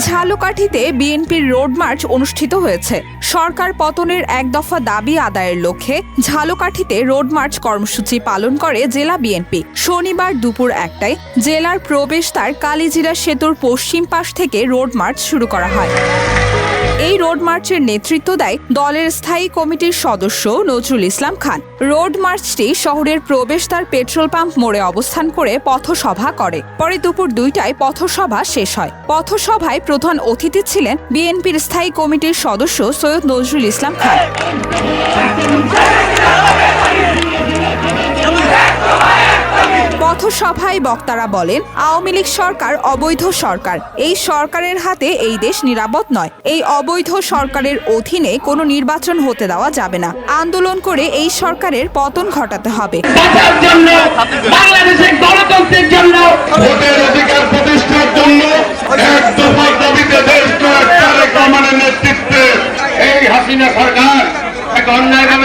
ঝালকাঠিতে বিএনপির road March অনুষ্ঠিত হয়েছে। সরকার পতনের এক দফা দাবি আদায়ের লক্ষ্যে ঝালকাঠিতে রোড মার্চ কর্মসূচি পালন করে জেলা বিএনপি। শনিবার দুপুর একটায় জেলার প্রবেশদ্বার কালীজিরা সেতুর পশ্চিম পাশ থেকে রোড মার্চ শুরু করা হয়। এই রোড মার্চের নেতৃত্ব দেয় দলের স্থায়ী কমিটির সদস্য নজরুল ইসলাম খান। রোড মার্চটি শহরের প্রবেশদ্বার পেট্রোল পাম্প মোড়ে অবস্থান করে পথসভা করে। পরে দুপুর দুইটায় পথসভা শেষ হয়। পথসভায় প্রধান অতিথি ছিলেন বিএনপির স্থায়ী কমিটির সদস্য সৈয়দ নজরুল ইসলাম খান। পথসভায় বক্তারা বলেন আওয়ামী লীগ সরকার অবৈধ সরকার। এই সরকারের হাতে এই দেশ নিরাপদ নয়। এই অবৈধ সরকারের অধীনে কোনো নির্বাচন হতে দেওয়া যাবে না। আন্দোলন করে এই সরকারের পতন ঘটাতে হবে। বাঁচার জন্য বাংলাদেশের গণতন্ত্রের জন্য ভোটের অধিকার প্রতিষ্ঠার জন্য এক দফার দাবিতে দেশ নায়ক তারেক রহমানের নেতৃত্বে এই হাসিনা সরকার এক দিয়েছে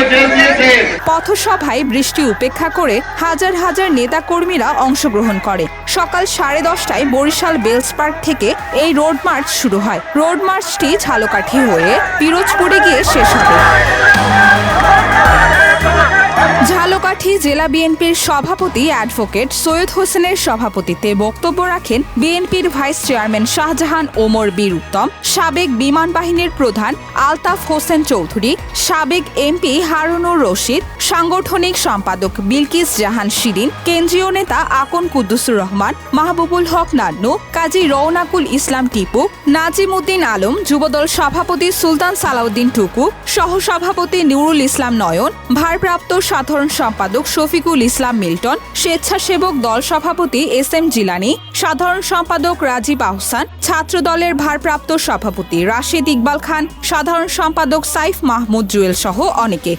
পথসভায় বৃষ্টি উপেক্ষা করে হাজার হাজার নেতাকর্মীরা অংশগ্রহণ করে। সকাল সাড়ে দশটায় বরিশাল বেলস পার্ক থেকে এই রোড মার্চ শুরু হয়। রোড মার্চটি ঝালকাঠি হয়ে পিরোজপুরে গিয়ে শেষ হবে। ঝালকাঠি জেলা বিএনপির সভাপতি অ্যাডভোকেট সৈয়দ হোসেনের সভাপতিত্বে বক্তব্য রাখেন বিএনপির ভাইস চেয়ারম্যান শাহজাহান ওমর বীর উত্তম, সাবেক বিমান বাহিনীর প্রধান আলতাফ হোসেন চৌধুরী, সাবেক এমপি হারুনুর রশিদ, সাংগঠনিক সম্পাদক বিলকিস জাহান শিরিন, কেন্দ্রীয় নেতা আকন কুদ্দুসুর রহমান, মাহবুবুল হক নান্নু, কাজী রৌনাকুল ইসলাম টিপু নাজিম উদ্দিন আলম, যুবদল সভাপতি সুলতান সালাউদ্দিন টুকু, সহসভাপতি নুরুল ইসলাম নয়ন, ভারপ্রাপ্ত সাধারণ সম্পাদক শফিকুল ইসলাম মিল্টন, স্বেচ্ছাসেবক দল সভাপতি এস এম জিলানি, সাধারণ সম্পাদক রাজীব আহসান ছাত্র দলের ভারপ্রাপ্ত সভাপতি রাশিদ ইকবাল খান, সাধারণ সম্পাদক সাইফ মাহমুদ জুয়েল সহ অনেকে।